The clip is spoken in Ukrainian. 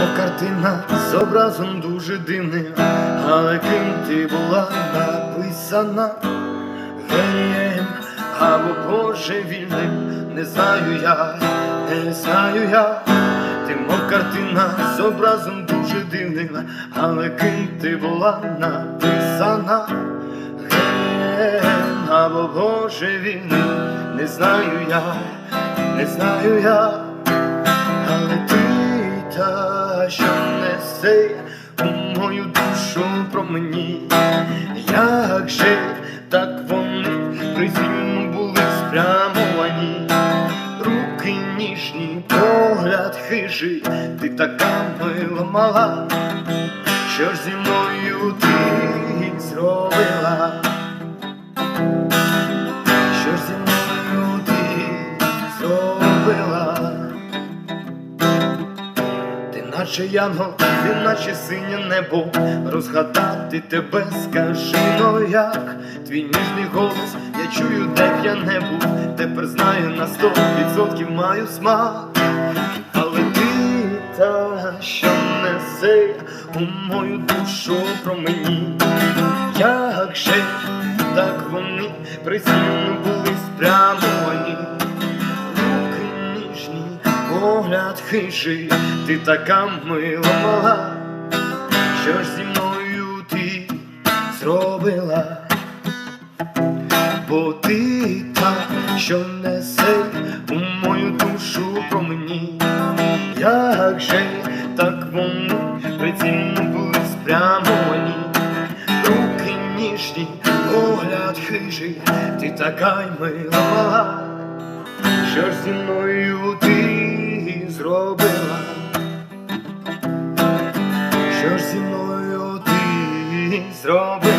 Мов картина з образом дуже дивним, але ким ти була написана? Генієм або божевільним, не знаю я, не знаю я, ти мов картина з образом дуже дивним, але ким ти була написана? Генієм або божевільним, не знаю я, не знаю я. Несе у мою душу про мені, як же так вони призімно були спрямовані, руки ніжні, погляд хижий, ти така мила мала, що ж зі мною ти зробила, наче янгол, ти наче синє небо, розгадати тебе скажи, но як? Твій ніжний голос, я чую, де б я не був, тепер знаю на сто відсотків маю смак, але ти та, що несе у мою душу про мені, як же так вони присильно були спрямовані погляд хижий, ти така мила мала, що ж зі мною ти зробила, бо ти та, що несе у мою душу про мені, як же так вони прицільно були спрямовані, руки ніжні, погляд хижий, ти така й мила мала. Що ж зі мною ти зробила? Що ж зі мною ти зробила?